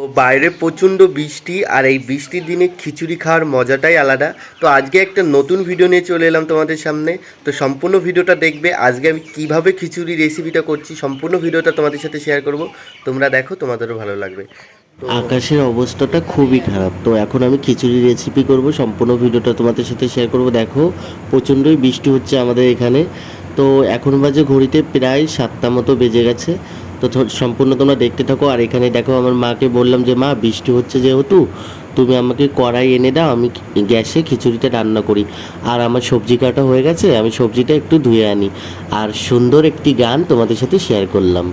ও বাইরে প্রচণ্ড বৃষ্টি আর এই বৃষ্টির দিনে খিচুড়ি খাওয়ার মজাটাই আলাদা। তো আজকে একটা নতুন ভিডিও নিয়ে চলে এলাম তোমাদের সামনে। তো সম্পূর্ণ ভিডিওটা দেখবে, আজকে আমি কীভাবে খিচুড়ি রেসিপিটা করছি, সম্পূর্ণ ভিডিওটা তোমাদের সাথে শেয়ার করব। তোমরা দেখো, তোমাদেরও ভালো লাগবে। আকাশের অবস্থাটা খুবই খারাপ। তো এখন আমি খিচুড়ি রেসিপি করব, সম্পূর্ণ ভিডিওটা তোমাদের সাথে শেয়ার করব। দেখো, প্রচণ্ডই বৃষ্টি হচ্ছে আমাদের এখানে। তো এখন বাজে ঘড়িতে প্রায় সাতটা মতো বেজে গেছে। তো সম্পূর্ণ তোমরা দেখতে থাকো। আর এখানে দেখো আমার মাকে বললাম যে, মা, বৃষ্টি হচ্ছে যেহেতু, তুমি আমাকে কড়াই এনে দাও, আমি গ্যাসে খিচুড়িটা রান্না করি। আর আমার সবজি কাটা হয়ে গেছে, আমি সবজিটা একটু ধুয়ে আনি। আর সুন্দর একটি গান তোমাদের সাথে শেয়ার করলাম।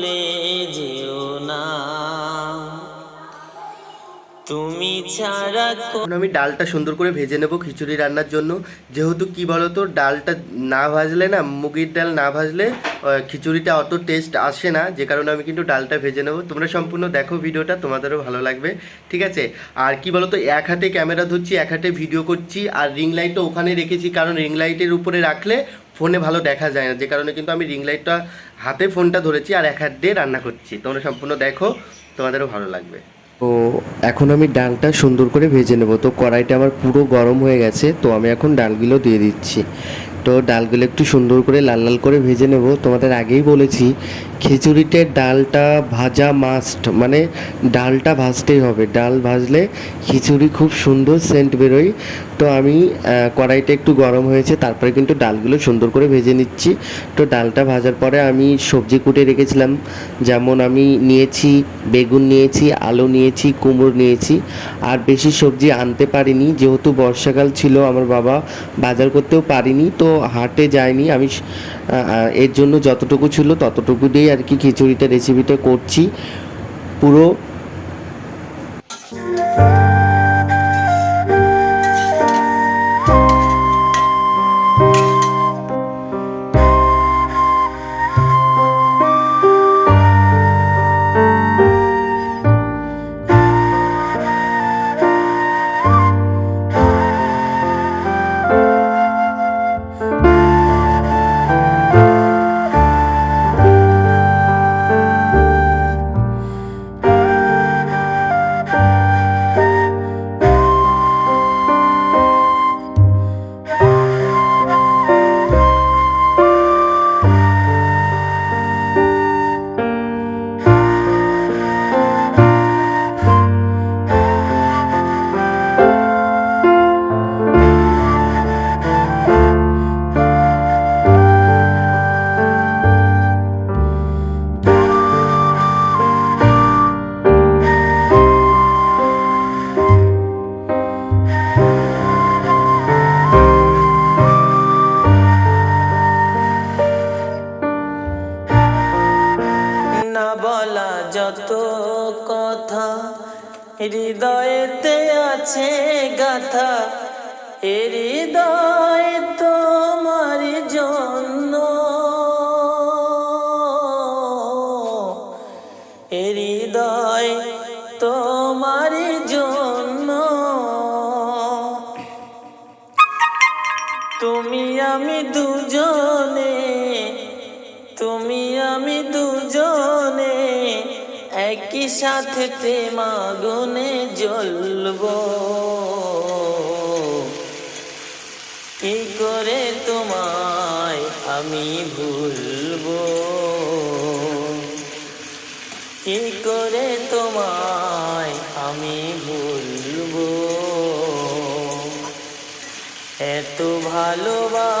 এখন আমি ডালটা সুন্দর করে ভেজে নেব খিচুড়ি রান্নার জন্য। যেহেতু কি বলতো, ডালটা না ভাজলে না, মুগের ডাল না ভাজলে খিচুড়িটা অত টেস্ট আসে না, যে কারণে আমি কিন্তু ডালটা ভেজে নেব। তোমরা সম্পূর্ণ দেখো ভিডিওটা, তোমাদেরও ভালো লাগবে। ঠিক আছে? আর কি বলতো, এক হাতে ক্যামেরা ধরছি, এক হাতে ভিডিও করছি, আর রিং লাইটটা ওখানে রেখেছি, কারণ রিং লাইটের উপরে রাখলে ফোনে ভালো দেখা যায় না। যে কারণে কিন্তু আমি রিং লাইটটা হাতে ফোনটা ধরেছি, আর এক হাত দিয়ে রান্না করছি। তোমরা সম্পূর্ণ দেখো, তোমাদেরও ভালো লাগবে। তো এখন আমি ডালটা সুন্দর করে ভেজে নেব। তো কড়াইটা আমার পুরো গরম হয়ে গেছে, তো আমি এখন ডালগুলো দিয়ে দিচ্ছি। তো ডালগুলো একটু সুন্দর করে লাল লাল করে ভেজে নেব। তোমাদের আগেই বলেছি, খিচুড়িতে ডালটা ভাজা মাস্ট মানে ডালটা ভাজতেই হবে। ডাল ভাজলে খিচুড়ি খুব সুন্দর সেন্ট বেরোয়। তো আমি কড়াইটা একটু গরম হয়েছে, তারপরে কিন্তু ডালগুলো সুন্দর করে ভেজে নিচ্ছি। তো ডালটা ভাজার পরে আমি সবজি কুটে রেখেছিলাম। যেমন আমি নিয়েছি বেগুন নিয়েছি, আলু নিয়েছি, কুমড়ো নিয়েছি। আর বেশি সবজি আনতে পারিনি, যেহেতু বর্ষাকাল ছিল, আমার বাবা বাজার করতেও পারিনি। তো হাটে যাইনি। আমি এর জন্য যতটুকু ছিল ততটুকু দিয়েই আর কি খিচুড়িটা রেসিপিটা করছি। পুরো আমি দুজনে, তুমি আমি দুজনে, একই সাথে প্রেম আগুনে জ্বলবো। কি করে তোমায় আমি ভুলব? কি করে তোমায় আমি ভুলব? এত ভালোবাসা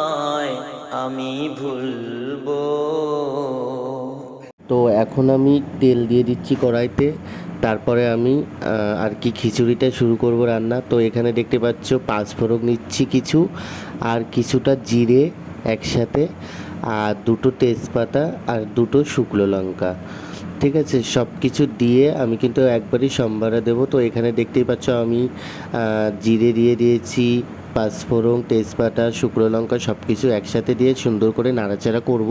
আমি ভুলবো। তো এখন আমি তেল দিয়ে দিচ্ছি কড়াইতে, তারপরে আমি আর কি খিচুড়িটা শুরু করব রান্না। তো এখানে দেখতে পাচ্ছ পাঁচফোড়ন নিচ্ছি কিছু, আর কিছুটা জিরে একসাথে, আর দুটো তেজপাতা, আর দুটো শুকনো লঙ্কা। ঠিক আছে? সব কিছু দিয়ে আমি কিন্তু একবারই সম্বারে দেবো। তো এখানে দেখতেই পাচ্ছ আমি জিরে দিয়ে দিয়েছি পাঁচফোড়ন তেজপাতা, শুকনো লঙ্কা সব কিছু একসাথে দিয়ে সুন্দর করে নাড়াচাড়া করব।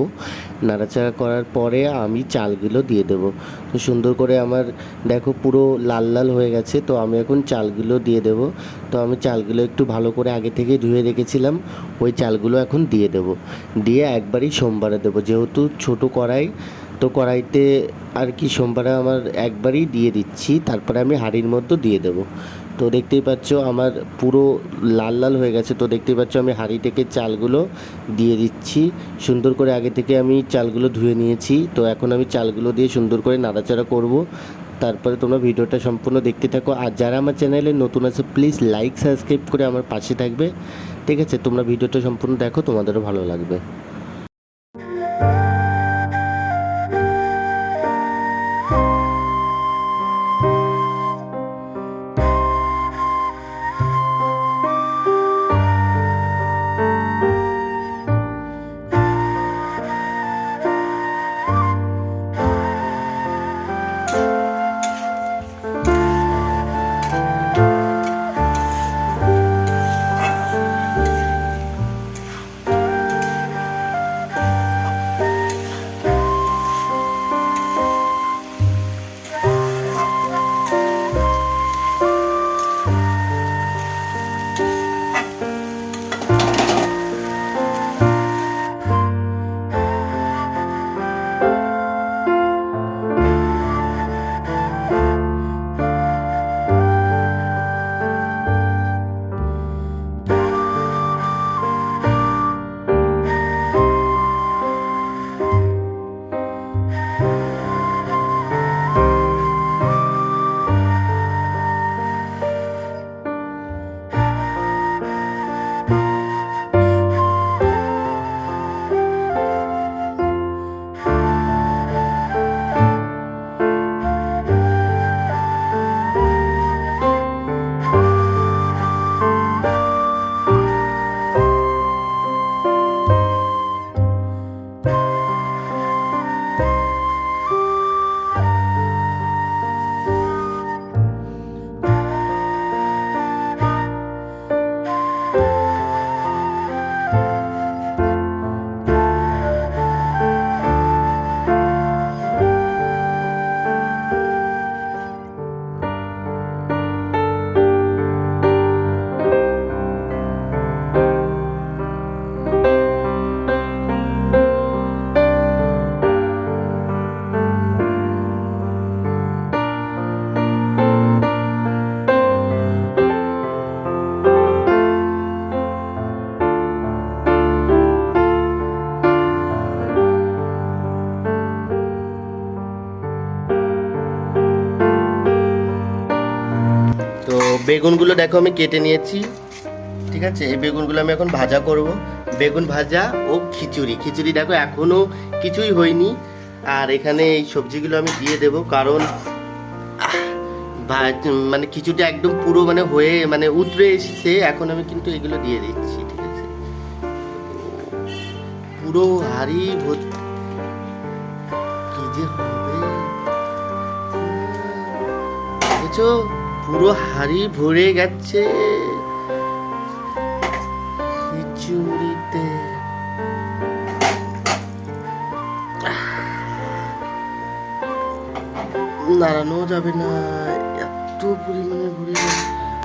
নাড়াচাড়া করার পরে আমি চালগুলো দিয়ে দেবো। তো সুন্দর করে আমার দেখো পুরো লাল লাল হয়ে গেছে, তো আমি এখন চালগুলো দিয়ে দেবো। তো আমি চালগুলো একটু ভালো করে আগে থেকে ধুয়ে রেখেছিলাম, ওই চালগুলো এখন দিয়ে দেবো। দিয়ে একবারই সোমবারে দেবো। যেহেতু ছোট কড়াই, তো কড়াইতে আর কি সোমবারে আমার একবারই দিয়ে দিচ্ছি, তারপরে আমি হাঁড়ির মধ্যে দিয়ে দেবো। তো দেখতেই পাচ্ছ আমার পুরো লাল লাল হয়ে গেছে। তো দেখতেই পাচ্ছ আমি হাঁড়ি থেকে চালগুলো দিয়ে দিচ্ছি। সুন্দর করে আগে থেকে আমি চালগুলো ধুয়ে নিয়েছি। তো এখন আমি চালগুলো দিয়ে সুন্দর করে নাড়াচাড়া করব। তারপরে তোমরা ভিডিওটা সম্পূর্ণ দেখতে থাকো। আর যারা আমার চ্যানেলে নতুন আছে প্লিজ লাইক সাবস্ক্রাইব করে আমার পাশে থাকবে। ঠিক আছে, তোমরা ভিডিওটা সম্পূর্ণ দেখো, তোমাদেরও ভালো লাগবে। বেগুনগুলো দেখো আমি কেটে নিয়েছি। ঠিক আছে? এই বেগুনগুলো আমি এখন ভাজা করব। বেগুন ভাজা ও খিচুড়ি। খিচুড়ি দেখো এখনও কিছুই হয়নি। আর এখানে এই সবজিগুলো আমি দিয়ে দেব কারণ মানে খিচুড়িটা একদম পুরো মানে হয়ে মানে উতরে এসেছে। এখন আমি কিন্তু এগুলো দিয়ে দিচ্ছি, ঠিক আছে? পুরো হাড়ি ভর্তি কি যে হবে? পুরো হাড়ি ভরে গেছে। খিচুড়িতে। নাড়ানো যাবে না, এত পরিমাণে ভরে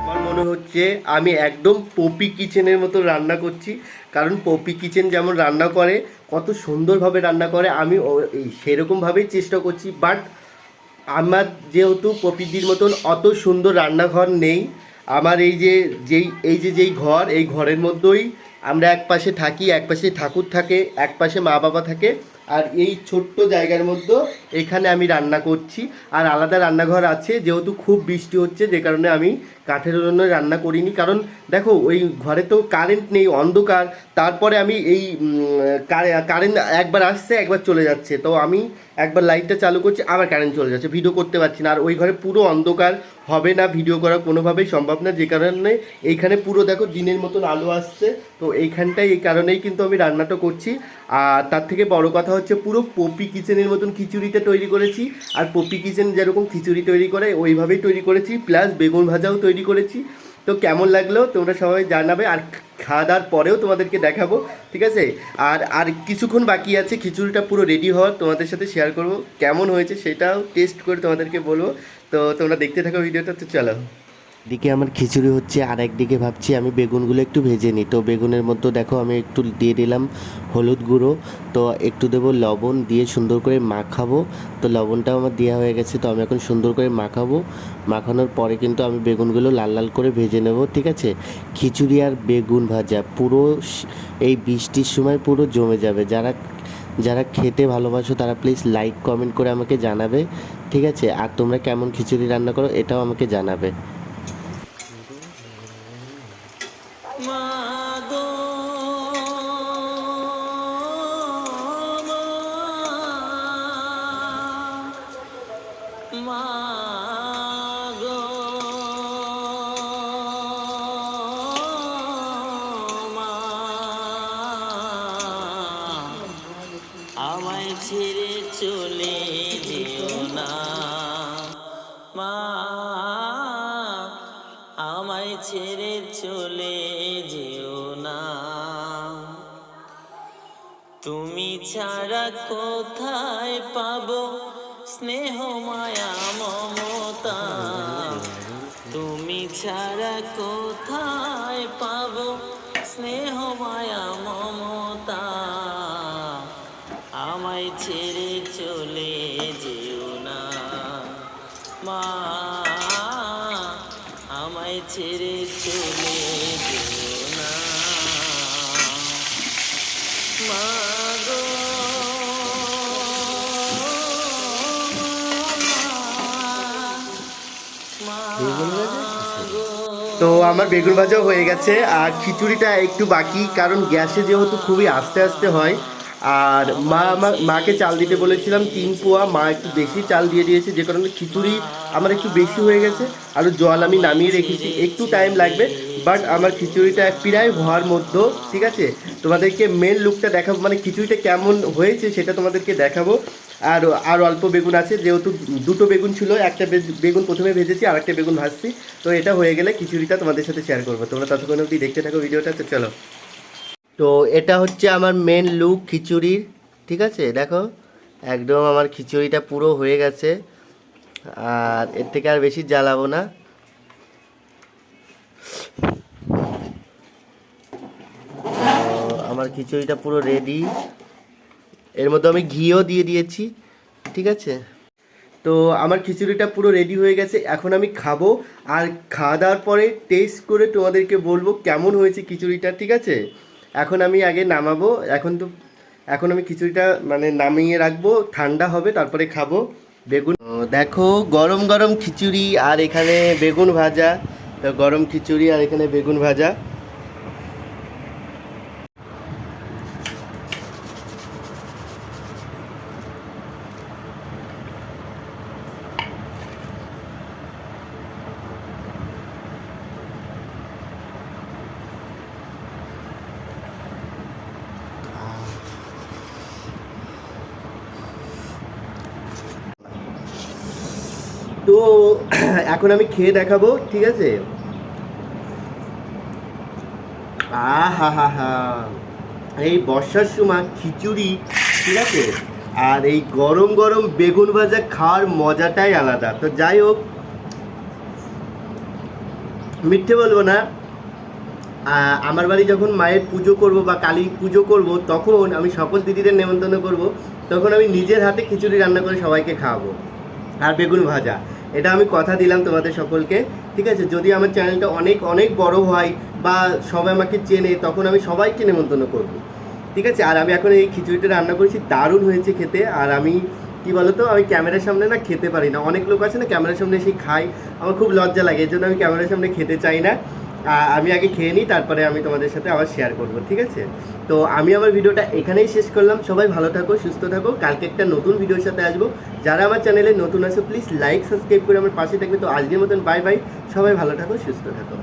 আমার মনে হচ্ছে আমি একদম পপি কিচেনের মতো রান্না করছি, কারণ পপি কিচেন যেমন রান্না করে, কত সুন্দরভাবে রান্না করে, আমি সেরকমভাবেই চেষ্টা করছি, বাট আমার যেহেতু প্রকৃতির মতন অত সুন্দর রান্নাঘর নেই, আমার এই যে, যেই, এই যে, যেই ঘর, এই ঘরের মধ্যেই আমরা এক পাশে থাকি এক পাশে ঠাকুর থাকে এক পাশে মা বাবা থাকে। আর এই ছোট্ট জায়গার মধ্যে এখানে আমি রান্না করছি। আর আলাদা রান্নাঘর আছে, যেহেতু খুব বৃষ্টি হচ্ছে, যে কারণে আমি কাঠের জন্য রান্না করিনি। কারণ দেখো, ওই ঘরে তো কারেন্ট নেই, অন্ধকার। তারপরে আমি এই কারেন্ট একবার আসছে, একবার চলে যাচ্ছে। তো আমি একবার লাইটটা চালু করছি, আবার কারেন্ট চলে যাচ্ছে। ভিডিও করতে পারছি না। আর ওই ঘরে পুরো অন্ধকার হবে না ভিডিও করা কোনোভাবেই সম্ভব না, যে কারণে এইখানে পুরো দেখো দিনের মতন আলো আসছে। তো এইখানটায় এই কারণেই কিন্তু আমি রান্নাটা করছি। আর তার থেকে বড় কথা হচ্ছে পুরো পপি কিচেনের মতন খিচুড়িটা তৈরি করেছি। আর পপি কিচেন যেরকম খিচুড়ি তৈরি করে, ওইভাবেই তৈরি করেছি। প্লাস বেগুন ভাজাও তৈরি করেছি। তো কেমন লাগল তোমরা সবাই জানাবে। আর খাওয়া দাওয়ার পরেও তোমাদেরকে দেখাবো, ঠিক আছে? আর আর কিছুক্ষণ বাকি আছে, খিচুড়িটা পুরো রেডি হওয়ার। তোমাদের সাথে শেয়ার করব, কেমন হয়েছে সেটাও টেস্ট করে তোমাদেরকে বলব। তো তোমরা দেখতে থাকো ভিডিওটা, তো চলো। দিকে আমার খিচুড়ি হচ্ছে, আর একদিকে ভাবছি আমি বেগুনগুলো একটু ভেজে নিই। তো বেগুনের মধ্যে দেখো, আমি একটু দিয়ে দিলাম হলুদ গুঁড়ো। তো একটু দেবো লবণ দিয়ে সুন্দর করে মাখাবো। তো লবণটাও আমার দেওয়া হয়ে গেছে, তো আমি এখন সুন্দর করে মাখাবো। মাখানোর পরে কিন্তু আমি বেগুনগুলো লাল লাল করে ভেজে নেব, ঠিক আছে? খিচুড়ি আর বেগুন ভাজা, পুরো এই বৃষ্টির সময় পুরো জমে যাবে। যারা যারা খেতে ভালোবাসো, তারা প্লিজ লাইক কমেন্ট করে আমাকে জানাবে। ঠিক আছে আর তোমরা কেমন খিচুড়ি রান্না করো এটাও আমাকে জানাবে। মাগো কোথায় পাব? স্নেহ মায়া মমতা। তুমি ছাড়া কোথায় তো আমার বেগুন ভাজাও হয়ে গেছে, আর খিচুড়িটা একটু বাকি, কারণ গ্যাসে যেহেতু খুবই আস্তে আস্তে হয়, আর মা আমার মাকে চাল দিতে বলেছিলাম, তিন পোয়া, মা একটু বেশি চাল দিয়ে দিয়েছে, যে কারণে খিচুড়ি আমার একটু বেশি হয়ে গেছে আর জল আমি নামিয়ে রেখেছি, একটু টাইম লাগবে বাট আমার খিচুড়িটা প্রায় হওয়ার মধ্যে, ঠিক আছে? তোমাদেরকে মেন লুকটা দেখাবো মানে খিচুড়িটা কেমন হয়েছে সেটা তোমাদেরকে দেখাবো আর আর অল্প বেগুন আছে, যেহেতু দুটো বেগুন ছিল, একটা বেগুন প্রথমে ভেজেছি, আর একটা বেগুন ভাজছি। তো এটা হয়ে গেলে খিচুড়িটা তোমাদের সাথে শেয়ার করব। তোমরা ততক্ষণ অবধি দেখতে থাকো ভিডিওটা, তো চলো। তো এটা হচ্ছে আমার মেন লুক খিচুড়ির, ঠিক আছে? দেখো, একদম আমার খিচুড়িটা পুরো হয়ে গেছে। আর এর থেকে আর বেশি জ্বালাবো না। আমার খিচুড়িটা পুরো রেডি এর মধ্যে আমি ঘিও দিয়ে দিয়েছি, ঠিক আছে? তো আমার খিচুড়িটা পুরো রেডি হয়ে গেছে, এখন আমি খাব আর খাওয়া দাওয়ার পরে টেস্ট করে তোমাদেরকে বলব কেমন হয়েছে খিচুড়িটা, ঠিক আছে? এখন আমি আগে নামাবো, এখন তো, এখন আমি খিচুড়িটা মানে নামিয়ে রাখব, ঠান্ডা হবে, তারপরে খাব। বেগুন দেখো গরম গরম খিচুড়ি আর এখানে বেগুন ভাজা, তো গরম খিচুড়ি আর এখানে বেগুন ভাজা। তো, এখন আমি খেয়ে দেখাবো, ঠিক আছে? আহা হা হা এই বর্ষার সময় খিচুড়ি, ঠিক আছে? আর এই গরম গরম বেগুন ভাজা খাওয়ার মজাটাই আলাদা। তো যাই হোক, মিথ্যে বলব না। আমার বাড়ি যখন মায়ের পুজো করব বা কালী পুজো করব, তখন আমি সকল দিদিদের নেমন্তন্ন করব। তখন আমি নিজের হাতে খিচুড়ি রান্না করে সবাইকে খাওয়াবো। আর বেগুন ভাজা। এটা আমি কথা দিলাম তোমাদের সকলকে, ঠিক আছে? যদি আমার চ্যানেলটা অনেক অনেক বড় হয় বা সবাই আমাকে চেনে, তখন আমি সবাইকে নেমন্তন্ন করব, ঠিক আছে? আর আমি এখন এই খিচুড়িটা রান্না করেছি, দারুণ হয়েছে খেতে। আর আমি, কি বলতো? আমি ক্যামেরার সামনে না খেতে পারি না। অনেক লোক আছে না, ক্যামেরার সামনে এসে খাই আমার খুব লজ্জা লাগে এই জন্য আমি ক্যামেরার সামনে খেতে চাই না। আমি আগে খেয়ে নিই, তারপরে আমি তোমাদের সাথে আবার শেয়ার করব, ঠিক আছে? তো আমি আমার ভিডিওটা এখানেই শেষ করলাম। সবাই ভালো থাকো, সুস্থ থাকো। কালকে একটা নতুন ভিডিওর সাথে আসব। যারা আমার চ্যানেলে নতুন আছো প্লিজ লাইক সাবস্ক্রাইব করে আমার পাশে থাকবে। তো আজকের মতন বাই বাই সবাই ভালো থাকো, সুস্থ থাকো।